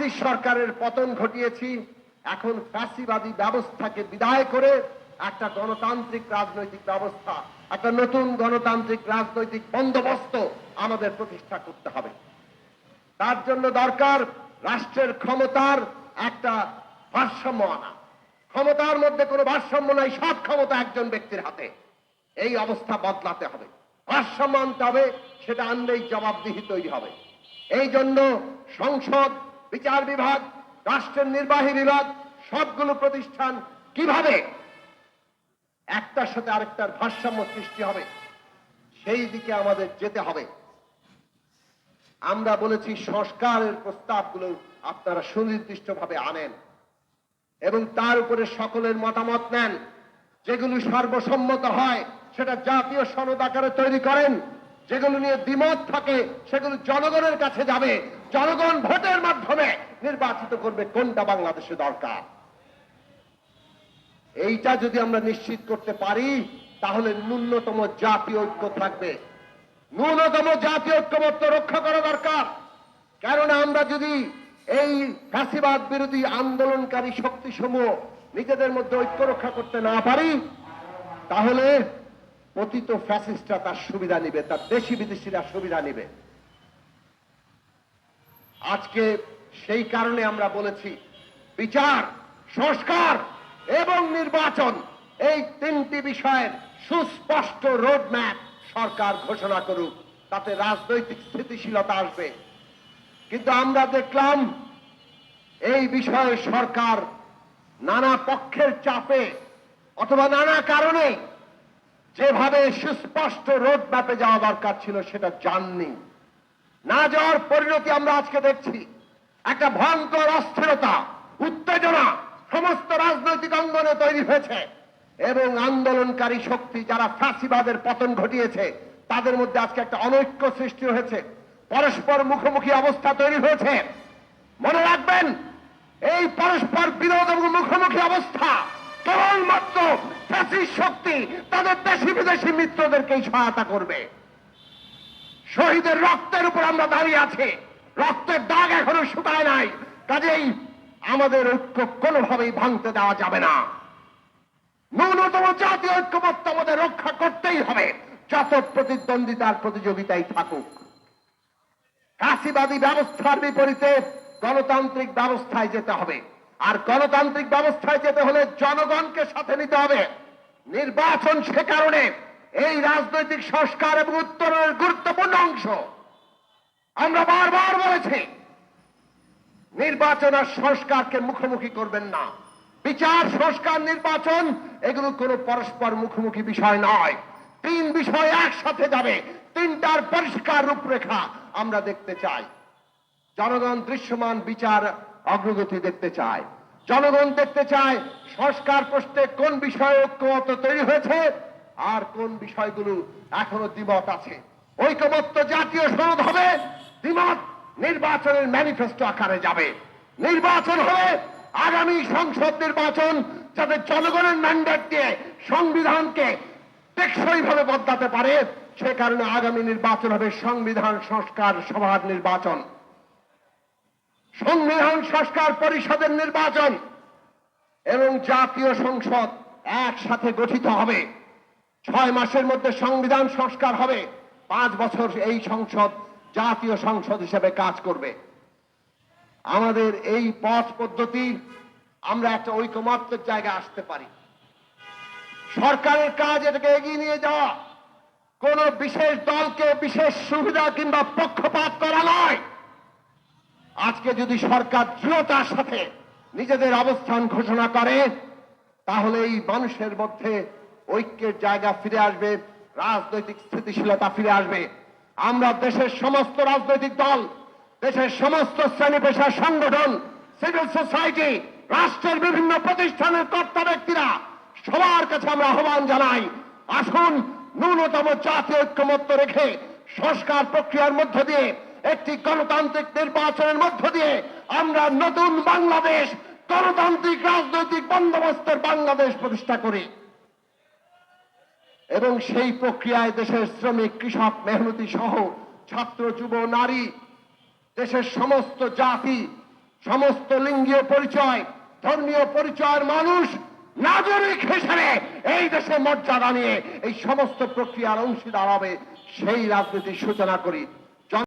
Fascist সরকারের পতন ঘটিয়েছি, এখন ফ্যাসিবাদী ব্যবস্থাকে বিদায় করে একটা গণতান্ত্রিক রাজনৈতিক ব্যবস্থা, একটা নতুন গণতান্ত্রিক রাজনৈতিক বন্দোবস্ত আমাদের প্রতিষ্ঠা করতে হবে। তার জন্য দরকার রাষ্ট্রের ক্ষমতার একটা ভারসাম্য আনা। ক্ষমতার মধ্যে কোনো ভারসাম্য নাই, সব ক্ষমতা একজন ব্যক্তির হাতে। এই অবস্থা বদলাতে হবে। ভারসাম্য আনতে হবে, সেটা আনলেই জবাবদিহি তৈরি হবে। এই জন্য সংসদ বিচার বিভাগ, রাষ্ট্রের নির্বাহী বিভাগ, সবগুলো প্রতিষ্ঠান কীভাবে একটার সাথে আরেকটার ভারসাম্য সৃষ্টি হবে, সেই দিকে আমাদের যেতে হবে। আমরা বলেছি, সংস্কারের প্রস্তাবগুলো আপনারা সুনির্দিষ্টভাবে আনেন এবং তার উপরে সকলের মতামত নেন। যেগুলো সর্বসম্মত হয়, সেটা জাতীয় সনদ আকারে তৈরি করেন। যেগুলো নিয়ে দ্বিমত থাকে, সেগুলো জনগণের কাছে যাবে। জনগণ ভোটের মাধ্যমে নির্বাচিত করবে কোনটা বাংলাদেশে দরকার? এইটা যদি আমরা নিশ্চিত করতে পারি, তাহলে ন্যূনতম জাতীয় ঐক্য থাকবে। ন্যূনতম জাতীয় ঐক্যমত্য রক্ষা করা দরকার। কেননা আমরা যদি এই ফ্যাসিবাদ বিরোধী আন্দোলনকারী শক্তিসমূহ নিজেদের মধ্যে ঐক্য রক্ষা করতে না পারি, তাহলে পতিত ফ্যাসিস্টরা তার সুবিধা নিবে, তার দেশি বিদেশিরা সুবিধা নিবে। আজকে সেই কারণে আমরা বলেছি, বিচার, সংস্কার এবং নির্বাচন, এই তিনটি বিষয়ের সুস্পষ্ট রোডম্যাপ সরকার ঘোষণা করুক, তাতে রাজনৈতিক স্থিতিশীলতা আসবে। কিন্তু আমরা দেখলাম, এই বিষয়ে সরকার নানা পক্ষের চাপে অথবা নানা কারণে যেভাবে সুস্পষ্ট রোড ম্যাপে যাওয়া দরকার ছিল, সেটা জাননি। না যাওয়ার পরিণতি আমরা আজকে দেখছি। একটা ভয়ঙ্কর অস্থিরতা, উত্তেজনা, সমস্ত রাজনৈতিক অঙ্গনে তৈরি হয়েছে। এবং আন্দোলনকারী শক্তি যারা ফাঁসিবাদের পতন ঘটিয়েছে, তাদের মধ্যে আজকে একটা অনৈক্য সৃষ্টি হয়েছে। পরস্পর মুখোমুখি অবস্থা তৈরি হয়েছে। মনে রাখবেন, এই পরস্পর বিরোধ এবং মুখোমুখি অবস্থা কেবলমাত্র ফ্যাসিস্ট শক্তি, তাদের দেশি বিদেশি মিত্রদেরকেই সহায়তা করবে। শহীদের রক্তের উপর আমরা দাঁড়িয়ে আছি। রক্তের দাগ এখনও শুকায় নাই। কাজেই আমাদের ঐক্য কোনোভাবেই ভাঙতে দেওয়া যাবে না। ন্যূনতম জাতীয় ঐক্যমত্য আমাদের রক্ষা করতেই হবে, যত প্রতিদ্বন্দ্বিতার প্রতিযোগিতাই থাকুক। কাশিবাদী ব্যবস্থার বিপরীতে গণতান্ত্রিক ব্যবস্থায় যেতে হবে। আর গণতান্ত্রিক ব্যবস্থায় যেতে হলে জনগণকে সাথে নিতে হবে। নির্বাচন সে কারণে এই রাজনৈতিক সংস্কার এবং উত্তরণের গুরুত্বপূর্ণ অংশ আমরা বারবার বলেছি, নির্বাচন আর সংস্কারকে মুখোমুখি করবেন না। বিচার, সংস্কার, নির্বাচন, এগুলো কোনো পরস্পর মুখোমুখি বিষয় নয়। তিন বিষয় একসাথে যাবে, তিনটার পরিষ্কার রূপরেখা আমরা দেখতে চাই। জনগণ দৃশ্যমান বিচার অগ্রগতি দেখতে চায়। জনগণ দেখতে চায় সংস্কার প্রশ্নে কোন বিষয়ে ঐক্যমত তৈরি হয়েছে আর কোন বিষয়গুলো এখনও দ্বিমত আছে। ঐকমত্য জাতীয় সনদ হবে, দ্বিমত নির্বাচনের ম্যানিফেস্টো আকারে যাবে। নির্বাচন হবে আগামী সংসদ নির্বাচন, যাতে জনগণের ম্যান্ডেট দিয়ে সংবিধানকে টেকসই ভাবে বদলাতে পারে। সে কারণে আগামী নির্বাচন হবে সংবিধান সংস্কার সভার নির্বাচন। সংবিধান সংস্কার পরিষদের নির্বাচন এবং জাতীয় সংসদ একসাথে গঠিত হবে। ছয় মাসের মধ্যে সংবিধান সংস্কার হবে। পাঁচ বছর এই সংসদ, জাতীয় সংসদ হিসেবে কাজ করবে। আমাদের এই পথ পদ্ধতি, আমরা একটা ঐকমত্যের জায়গায় আসতে পারি। সরকারের কাজ এটাকে এগিয়ে নিয়ে যাওয়া, কোন বিশেষ দলকে, বিশেষ সুবিধা কিংবা পক্ষপাত করা নয়। আজকে যদি সরকার দৃঢ়তার সাথে নিজেদের অবস্থান ঘোষণা করে, তাহলে এই মানুষের মধ্যে ঐক্যের জায়গা ফিরে আসবে। রাজনৈতিক স্থিতিশীলতা ফিরে আসবে। আমরা দেশের সমস্ত রাজনৈতিক দল, দেশের সমস্ত শ্রেণি পেশার সংগঠন সিভিল সোসাইটি রাষ্ট্রের বিভিন্ন প্রতিষ্ঠানের কর্তা ব্যক্তিরা, সবার কাছে আমরা আহ্বান জানাই, আসুন ন্যূনতম জাতীয় ঐক্যমত্য রেখে সংস্কার প্রক্রিয়ার মধ্য দিয়ে, একটি গণতান্ত্রিক নির্বাচনের মধ্য দিয়ে আমরা নতুন বাংলাদেশ, গণতান্ত্রিক রাজনৈতিক বন্দোবস্তের বাংলাদেশ প্রতিষ্ঠা করি। এবং সেই প্রক্রিয়ায় দেশের শ্রমিক, কৃষক, মেহনতি সহ ছাত্র, যুব, নারী, দেশের সমস্ত জাতি, সমস্ত লিঙ্গীয় পরিচয়, ধর্মীয় পরিচয়ের মানুষ নাগরিক হিসেবে এই দেশে মর্যাদা নিয়ে এই সমস্ত প্রক্রিয়ার অংশীদার হবে, সেই রাজনীতির সূচনা করি।